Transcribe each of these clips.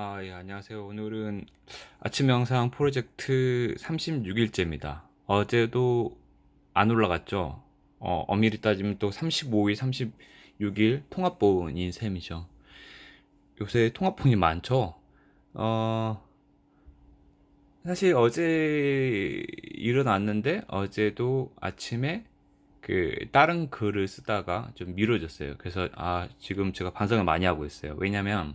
아, 예, 안녕하세요. 오늘은 아침 영상 프로젝트 36일째입니다. 어제도 안 올라갔죠? 어, 엄밀히 따지면 또 35일, 36일 통합본인 셈이죠. 요새 통합본이 많죠? 어, 사실 어제 일어났는데 어제도 아침에 그 다른 글을 쓰다가 좀 미뤄졌어요. 그래서 아, 지금 제가 반성을 많이 하고 있어요. 왜냐면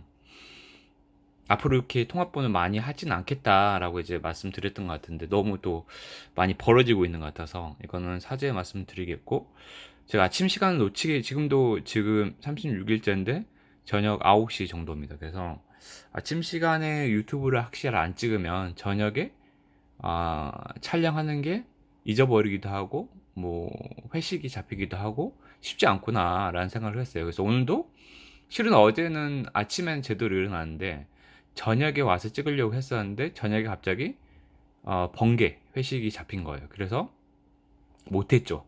앞으로 이렇게 통합본을 많이 하진 않겠다라고 이제 말씀드렸던 것 같은데 너무 또 많이 벌어지고 있는 것 같아서 이거는 사죄의 말씀드리겠고 제가 아침 시간을 놓치게 지금도 지금 36일째인데 저녁 9시 정도입니다. 그래서 아침 시간에 유튜브를 확실히 안 찍으면 저녁에 아, 촬영하는 게 잊어버리기도 하고 뭐 회식이 잡히기도 하고 쉽지 않구나라는 생각을 했어요. 그래서 오늘도 실은 어제는 아침엔 제대로 일어났는데 저녁에 와서 찍으려고 했었는데 저녁에 갑자기 어, 번개 회식이 잡힌 거예요. 그래서 못했죠.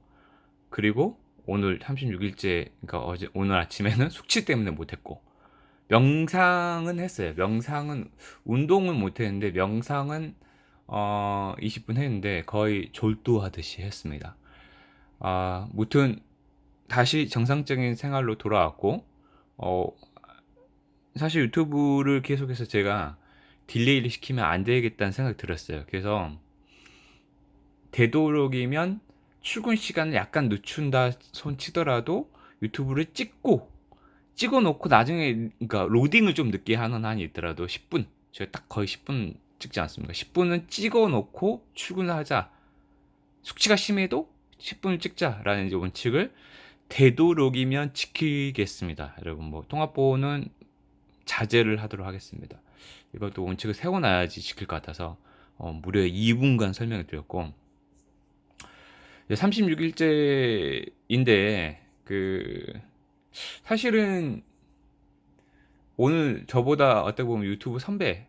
그리고 오늘 36일째 그러니까 어제 오늘 아침에는 숙취 때문에 못했고 명상은 했어요. 명상은 운동은 못했는데 명상은 어 20분 했는데 거의 졸도하듯이 했습니다. 아 무튼 다시 정상적인 생활로 돌아왔고 어 사실 유튜브를 계속해서 제가 딜레이를 시키면 안 되겠다는 생각이 들었어요. 그래서 되도록이면 출근 시간을 약간 늦춘다 손 치더라도 유튜브를 찍고 찍어 놓고 나중에 그러니까 로딩을 좀 늦게 하는 한이 있더라도 10분 제가 딱 거의 10분 찍지 않습니까? 10분은 찍어 놓고 출근을 하자. 숙취가 심해도 10분을 찍자라는 원칙을 되도록이면 지키겠습니다. 여러분 뭐 통합보호는 자제를 하도록 하겠습니다. 이것도 원칙을 세워놔야지 지킬 것 같아서 어, 무려 2분간 설명을 드렸고 36일째인데 그 사실은 오늘 저보다 어떻게 보면 유튜브 선배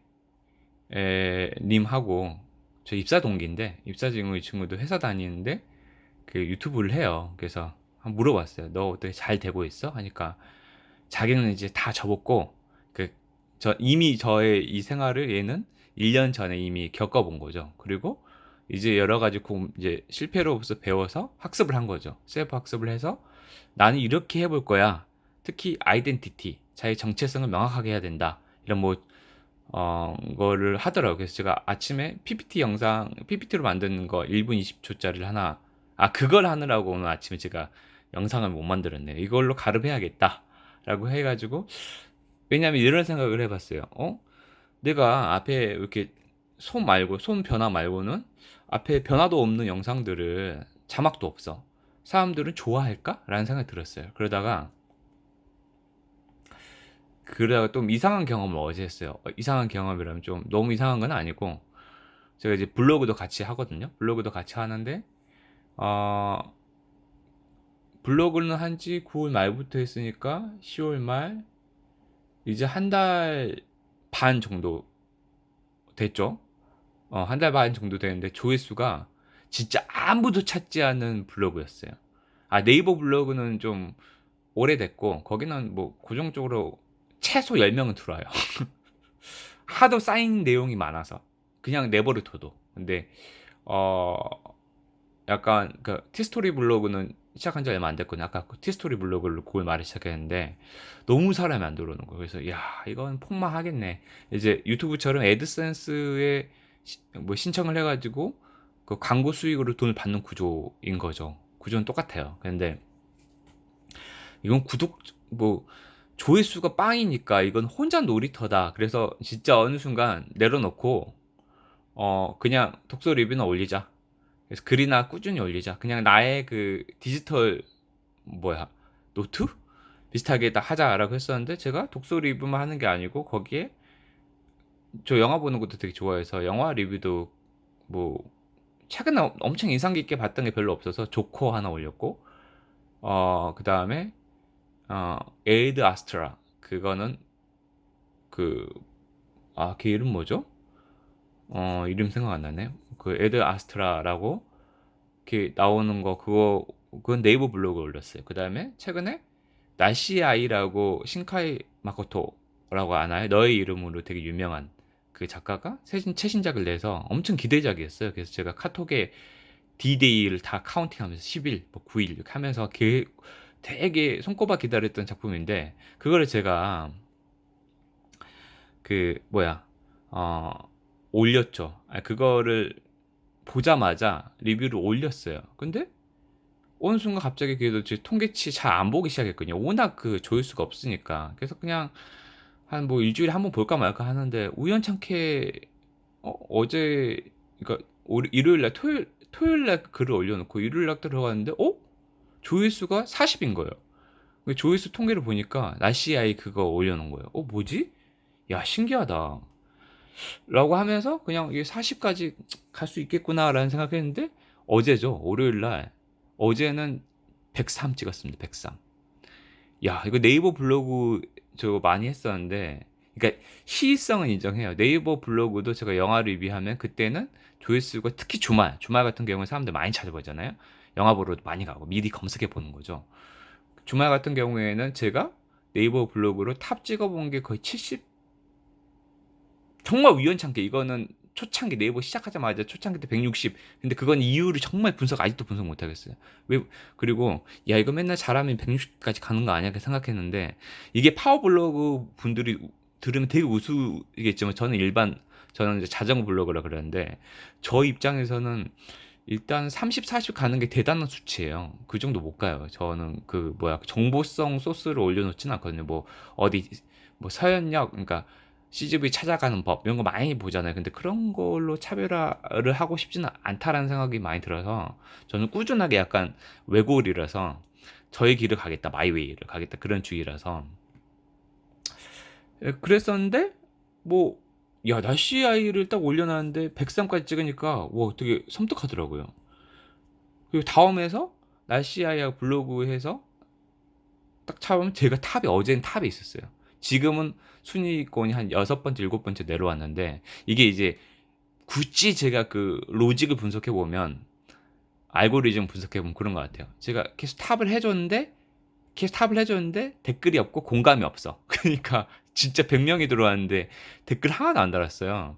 님하고 저 입사 동기인데 입사 지금 이 친구도 회사 다니는데 그 유튜브를 해요. 그래서 물어봤어요. 너 어떻게 잘 되고 있어? 하니까 자기는 이제 다 접었고 저 이미 저의 이 생활을 얘는 1년 전에 이미 겪어본 거죠. 그리고 이제 여러 가지 이제 실패로부터 배워서 학습을 한 거죠. 셀프 학습을 해서 나는 이렇게 해볼 거야. 특히 아이덴티티, 자기 정체성을 명확하게 해야 된다. 이런 뭐, 어, 거를 하더라고요. 그래서 제가 아침에 PPT 영상, PPT로 만드는 거 1분 20초짜리를 하나, 아, 그걸 하느라고 오늘 아침에 제가 영상을 못 만들었네요. 이걸로 가름해야겠다. 라고 해가지고 왜냐하면 이런 생각을 해봤어요. 어? 내가 앞에 이렇게 손 말고 손 변화 말고는 앞에 변화도 없는 영상들을 자막도 없어. 사람들은 좋아할까? 라는 생각이 들었어요. 그러다가 그러다가 좀 이상한 경험을 어제 했어요. 어, 이상한 경험이라면 좀 너무 이상한 건 아니고 제가 이제 블로그도 같이 하거든요. 블로그도 같이 하는데 어 블로그는 한 지 9월 말부터 했으니까 10월 말 이제 한 달 반 정도 됐죠. 어, 한 달 반 정도 되는데 조회수가 진짜 아무도 찾지 않는 블로그였어요. 아, 네이버 블로그는 좀 오래됐고, 거기는 뭐 고정적으로 최소 10명은 들어와요. 하도 쌓인 내용이 많아서. 그냥 내버려 둬도. 근데, 어, 약간, 그, 티스토리 블로그는 시작한 지 얼마 안 됐거든요. 아까 그 티스토리 블로그를 그걸 말을 시작했는데 너무 사람이 안 들어오는 거예요. 그래서 야 이건 폭망하겠네. 이제 유튜브처럼 애드센스에 뭐 신청을 해가지고 그 광고 수익으로 돈을 받는 구조인 거죠. 구조는 똑같아요. 근데 이건 구독 뭐 조회수가 빵이니까 이건 혼자 놀이터다. 그래서 진짜 어느 순간 내려놓고 어 그냥 독서 리뷰나 올리자. 그래서 글이나 꾸준히 올리자. 그냥 나의 그 디지털 뭐야 노트 비슷하게 다 하자라고 했었는데 제가 독서 리뷰만 하는 게 아니고 거기에 저 영화 보는 것도 되게 좋아해서 영화 리뷰도 뭐 최근에 엄청 인상 깊게 봤던 게 별로 없어서 조커 하나 올렸고 어 그 다음에 어 에이드 아스트라 그거는 그 아 걔 이름 뭐죠? 어 이름 생각 안 나네. 그 에드 아스트라라고 이렇게 나오는 거 그거 그건 네이버 블로그에 올렸어요. 그 다음에 최근에 날씨 아이라고 신카이 마코토 이름으로라고 아나요? 너의 이름으로 되게 유명한 그 작가가 최신, 최신작을 내서 엄청 기대작이었어요. 그래서 제가 카톡에 D-Day를 다 카운팅하면서 10일, 뭐 9일 이렇게 하면서 게, 되게 손꼽아 기다렸던 작품인데 그거를 제가 그 뭐야 어 올렸죠. 아, 그거를 보자마자 리뷰를 올렸어요. 근데 어느 순간 갑자기 그래도 제 통계치 잘 안 보기 시작했거든요. 워낙 그 조회수가 없으니까. 그래서 그냥 한 뭐 일주일에 한 번 볼까 말까 하는데 우연찮게 어, 어제 그러니까 올- 일요일 날 토요일 토요일 날 글을 올려놓고 일요일 날 들어갔는데 어 조회수가 40인 거예요. 그 조회수 통계를 보니까 나시 아이 그거 올려놓은 거예요. 어 뭐지? 야 신기하다. 라고 하면서 그냥 이게 40까지 갈 수 있겠구나라는 생각했는데 어제죠. 월요일 날. 어제는 103 찍었습니다. 103. 야 이거 네이버 블로그 저 많이 했었는데 그러니까 시의성은 인정해요. 네이버 블로그도 제가 영화 리뷰하면 그때는 조회수가 특히 주말 주말 같은 경우는 사람들 많이 찾아보잖아요. 영화 보러 많이 가고 미리 검색해 보는 거죠. 주말 같은 경우에는 제가 네이버 블로그로 탑 찍어본 게 거의 70 정말 우연찮게 이거는 초창기 네이버 시작하자마자 초창기 때 160. 근데 그건 이유를 정말 분석 아직도 분석 못 하겠어요. 왜 그리고 야 이거 맨날 잘하면 160까지 가는 거 아니야? 생각했는데 이게 파워 블로그 분들이 들으면 되게 우스우겠지만 저는 일반 저는 이제 자전거 블로그라 그러는데 저 입장에서는 일단 30, 40 가는 게 대단한 수치예요. 그 정도 못 가요. 저는 그 뭐야 정보성 소스를 올려놓지는 않거든요. 뭐 어디 뭐 서현역 그러니까 CGV 찾아가는 법 이런 거 많이 보잖아요. 근데 그런 걸로 차별화를 하고 싶지는 않다라는 생각이 많이 들어서 저는 꾸준하게 약간 외골이라서 저의 길을 가겠다, 마이웨이를 가겠다 그런 주의라서 예, 그랬었는데 뭐 야, 날씨 아이를 딱 올려놨는데 103까지 찍으니까 와 되게 섬뜩하더라고요. 그리고 다음에서 날씨 아이하고 블로그 해서 딱 찾아보면 제가 탑에 어제는 탑에 있었어요. 지금은 순위권이 한 여섯 번째, 일곱 번째 내려왔는데 이게 이제 굳이 제가 그 로직을 분석해 보면 알고리즘 분석해 보면 그런 것 같아요. 제가 계속 탑을 해줬는데 계속 탑을 해줬는데 댓글이 없고 공감이 없어. 그러니까 진짜 100명이 들어왔는데 댓글 하나도 안 달았어요.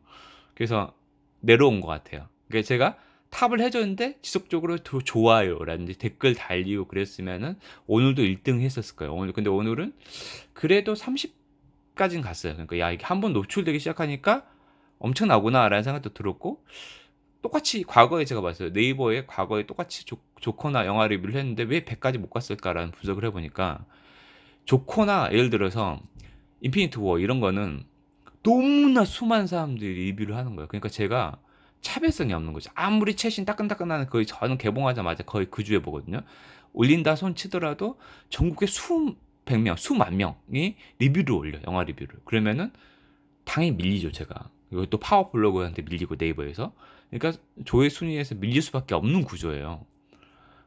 그래서 내려온 것 같아요. 그러니까 제가 탑을 해줬는데 지속적으로 더 좋아요라든지 댓글 달리고 그랬으면은 오늘도 1등 했었을 거예요. 오늘 근데 오늘은 그래도 30까지는 갔어요. 그러니까 야 이게 한 번 노출되기 시작하니까 엄청나구나라는 생각도 들었고 똑같이 과거에 제가 봤어요. 네이버에 과거에 똑같이 조, 조커나 영화 리뷰를 했는데 왜 100까지 못 갔을까라는 분석을 해보니까 조커나 예를 들어서 인피니트 워 이런 거는 너무나 수많은 사람들이 리뷰를 하는 거예요. 그러니까 제가 차별성이 없는 거죠. 아무리 최신 따끈따끈한 거의 저는 개봉하자마자 거의 그 주에 보거든요. 올린다 손 치더라도 전국에 수백 명, 수만 명이 리뷰를 올려 영화 리뷰를. 그러면은 당연히 밀리죠 제가. 이것도 파워 블로그한테 밀리고 네이버에서. 그러니까 조회 순위에서 밀릴 수밖에 없는 구조예요.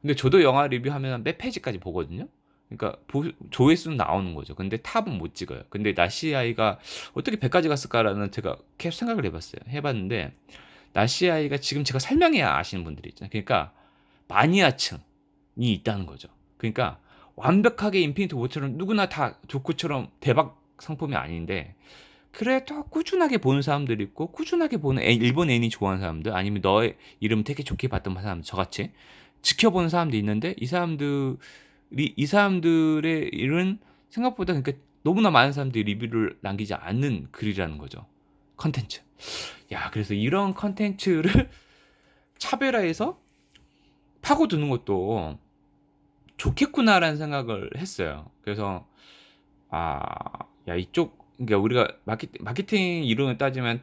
근데 저도 영화 리뷰하면 몇 페이지까지 보거든요. 그러니까 보, 조회수는 나오는 거죠. 근데 탑은 못 찍어요. 근데 나시아이가 어떻게 100까지 갔을까라는 제가 계속 생각을 해봤어요. 해봤는데 나시아이가 지금 제가 설명해야 아시는 분들이 있잖아요. 그러니까 마니아층이 있다는 거죠. 그러니까 완벽하게 인피니트 워처럼 누구나 다 조커처럼 대박 상품이 아닌데 그래도 꾸준하게 보는 사람들이 있고 꾸준하게 보는 애, 일본 애니 좋아하는 사람들 아니면 너의 이름 되게 좋게 봤던 사람 저같이 지켜보는 사람도 있는데 이 사람들이 이 사람들의 일은 생각보다 그러니까 너무나 많은 사람들이 리뷰를 남기지 않는 글이라는 거죠. 컨텐츠. 야, 그래서 이런 컨텐츠를 차별화해서 파고드는 것도 좋겠구나라는 생각을 했어요. 그래서 아, 야 이쪽 그러니까 우리가 마케팅, 마케팅 이론을 따지면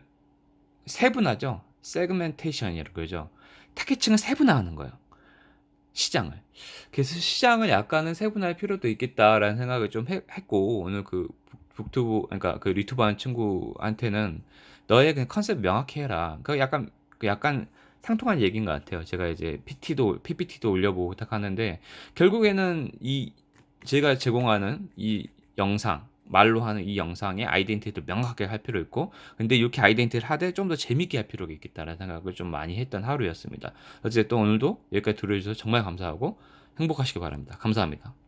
세분화죠. 세그멘테이션이라고 그러죠. 타겟층을 세분화하는 거예요. 시장을. 그래서 시장을 약간은 세분화할 필요도 있겠다라는 생각을 좀 해- 했고 오늘 그 북- 북튜브 그러니까 그 하는 친구한테는 너의 그 컨셉 명확히 해라. 그 약간 그 약간 상통한 얘기인 것 같아요. 제가 이제 PT도 PPT도 올려보고 딱 하는데 결국에는 이 제가 제공하는 이 영상 말로 하는 이 영상의 아이덴티티를 명확하게 할 필요 있고 근데 이렇게 아이덴티티를 하되 좀 더 재밌게 할 필요가 있겠다라는 생각을 좀 많이 했던 하루였습니다. 어쨌든 오늘도 여기까지 들어주셔서 정말 감사하고 행복하시기 바랍니다. 감사합니다.